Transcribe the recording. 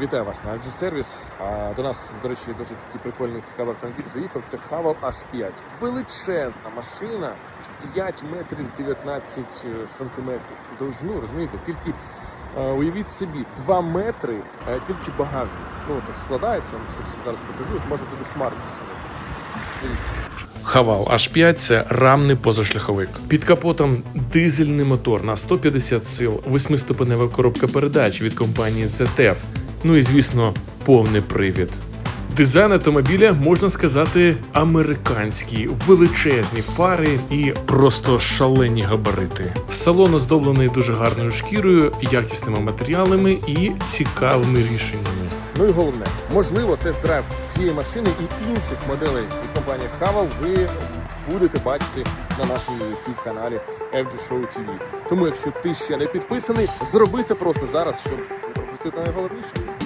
Вітаю вас на Service. А до нас, до речі, дуже такий прикольний цікавий автомобіль заїхав. Це Haval H5. Величезна машина, 5 метрів 19 сантиметрів довжину, розумієте? Тільки е, уявіть собі, 2 метри, е, тільки багажник. Ну так складається, вам все зараз покажу. Можна туди смарт засунути. Дивіться. Хавал H5 це рамний позашляховик. Під капотом дизельний мотор на 150 сил, восьмиступенева коробка передач від компанії ZF. Ну і звісно, повний привід. Дизайн автомобіля можна сказати американський, величезні фари і просто шалені габарити. Салон оздоблений дуже гарною шкірою, якісними матеріалами і цікавими рішеннями. Ну і головне, можливо, тест-драйв цієї машини і інших моделей від компанії Haval ви будете бачити на нашому youtube каналі FG Show TV. Тому, якщо ти ще не підписаний, зроби це просто зараз, щоб не пропустити найголовніше.